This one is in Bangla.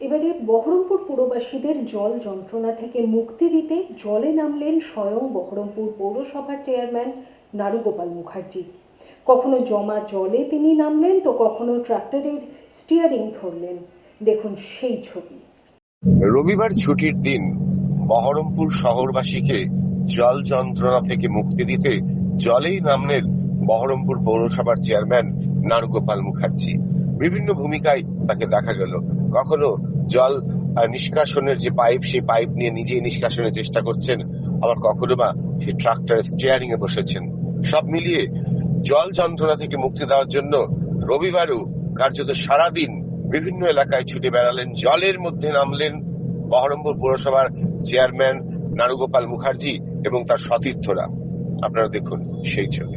এবারে বহরমপুর পুরবাসীদের জল যন্ত্রণা থেকে মুক্তি দিতে জলে নামলেন স্বয়ং বহরমপুর পৌরসভার চেয়ারম্যান নারুগোপাল মুখার্জি। কখনো জমা জলে তিনি নামলেন, তো কখনো ট্রাক্টরের স্টিয়ারিং ধরলেন। দেখুন সেই ছবি। রবিবার ছুটির দিন বহরমপুর শহরবাসীকে জল যন্ত্রণা থেকে মুক্তি দিতে জলেই নামলেন বহরমপুর পৌরসভার চেয়ারম্যান নারুগোপাল মুখার্জি। বিভিন্ন ভূমিকায় তাকে দেখা গেল। কখনো জল নিষ্কাশনের যে পাইপ, সেই পাইপ নিয়ে নিজেই নিষ্কাশনের চেষ্টা করছেন আবার কখনো বা সে ট্রাক্টরের স্টিয়ারিং এ বসেছেন। সব মিলিয়ে জল যন্ত্রণা থেকে মুক্তি দেওয়ার জন্য রবিবারও কার্যত সারাদিন বিভিন্ন এলাকায় ছুটে বেড়ালেন। জলের মধ্যে নামলেন বহরমপুর পৌরসভার চেয়ারম্যান নারুগোপাল মুখার্জি এবং তার সতীর্থরা। আপনারা দেখুন সেই ছবি।